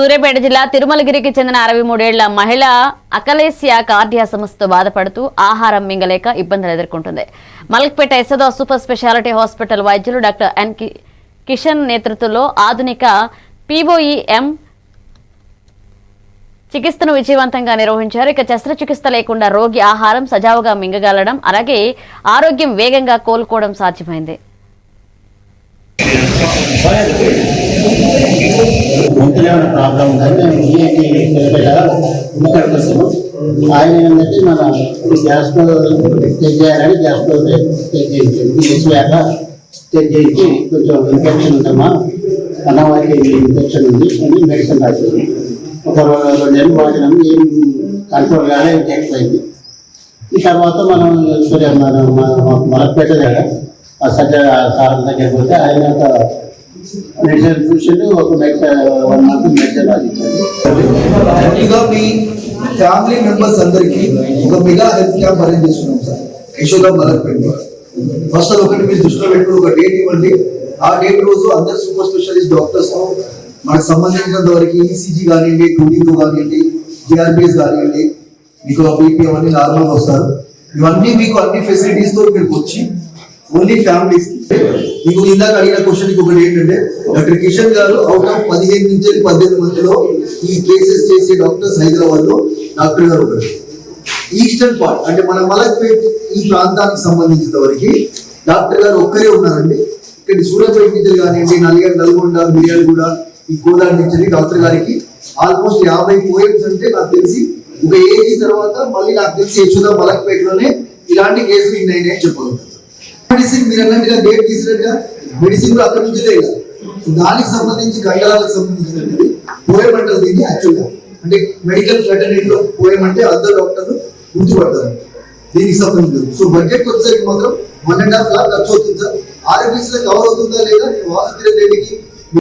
సూర్యాపేట జిల్లా తిరుమలగిరికి చెందిన అరవై మూడేళ్ళ మహిళ అకలేసియా కార్డియా సమస్యతో బాధపడుతూ ఆహారం మింగలేక ఇబ్బందులు ఎదుర్కొంటుంది. Malakpet Yashoda super speciality hospital వైద్యులు డాక్టర్ ఎన్ కిషన్ నేతృత్వంలో ఆధునిక పీఓఈఎం చికిత్సను విజయవంతంగా నిర్వహించారు. ఇక శస్త్రచికిత్స లేకుండా రోగి ఆహారం సజావుగా మింగగలడం అలాగే ఆరోగ్యం వేగంగా కోలుకోవడం సాధ్యమైంది. ప్రాబ్లం ఉందని మేము ఈఎన్టీ నిలబెట్టగా ఇక్కడికి వచ్చాము ఆయన ఏంటంటే మన గ్యాస్ చెక్ చేయాలని గ్యాస్ చెక్ చేయించాము చేసాక చెక్ చేయించి కొంచెం ఇన్ఫెక్షన్ ఉందమ్మా. అన్నవారికి ఇన్ఫెక్షన్ ఉంది అని మెడిసిన్ రాసింది. ఒక రెండు నెలలు వాడినాము ఏం కంట్రోల్ కానీ అయింది. ఈ తర్వాత మనం సూర్య మన మన- దగ్గర ఆ సజ్జ సార్ దగ్గరికి పోతే ఆయన ఒక మెడిసిన్ చూసి ఒక వన్ మంత్ మెడిసిన్ రాసిచ్చాడు ఇక మీ ఫ్యామిలీ మెంబర్స్ అందరికి ఒక మెగా హెల్త్ క్యాంప్ అరేంజ్ చేస్తున్నాం సార్. యశోద మలక్పేట ఫస్ట్ అది ఒకటి మీరు దృష్టిలో పెట్టుకుని ఒక డేట్ ఇవ్వండి. ఆ డేట్ రోజు అందరు సూపర్ స్పెషలిస్ట్ డాక్టర్స్ మనకు సంబంధించినంత వరకు ఈసీజీ కానివ్వండి టూడీతో కానివ్వండి జిఆర్పిఎస్ కానివ్వండి మీకు బీపీ అవన్నీ నార్మల్గా వస్తారు. ఇవన్నీ మీకు అన్ని ఫెసిలిటీస్తో ఇక్కడికి వచ్చి ఓన్లీ ఫ్యామిలీస్ మీకు ఇందాక అడిగిన క్వశ్చన్ ఒకటి ఏంటంటే డాక్టర్ కిషన్ గారు అవుట్ ఆఫ్ పదిహేను నుంచి పద్దెనిమిది మందిలో ఈ కేసెస్ చేసే డాక్టర్స్ హైదరాబాద్లో డాక్టర్ గారు ఒకరు ఈస్టర్న్ పార్ట్ అంటే మన మలక్పేట్ ఈ ప్రాంతానికి సంబంధించిన వరకు డాక్టర్ గారు ఒక్కరే ఉన్నారండి. ఇక్కడ సూర్యాపేట నుంచి కానివ్వండి నల్గొండ నల్గొండ మిర్యాలగూడ ఈ గోదావరి నుంచి డాక్టర్ గారికి ఆల్మోస్ట్ యాభై పోయిమ్స్ అంటే నాకు తెలిసి ఒక ఏజీ తర్వాత మళ్ళీ నాకు తెలిసి యశోద మలక్పేటలోనే ఇలాంటి కేసులు ఇన్ని అని చెప్పగలుగుతాను. అన్నట్టుగా డేట్ తీసినట్టుగా మెడిసిన్ కూడా అక్కడ నుంచి లేదు దానికి సంబంధించి కండరాలకు సంబంధించినది పోయం అంటారు దీన్ని యాక్చువల్గా అంటే మెడికల్ ఫ్రెటర్నిటీలో పోయం అంటే అందరు డాక్టర్లు గుర్తుపడతారు. దీనికి సంబంధించి. సో బడ్జెట్ వచ్చేసరికి మాత్రం వన్ అండ్ హాఫ్ లాక్ ఖర్చు అవుతుంది సార్. ఆరోగ్యశ్రీలో కవర్ అవుతుందా లేదా? నేను రెడ్డికి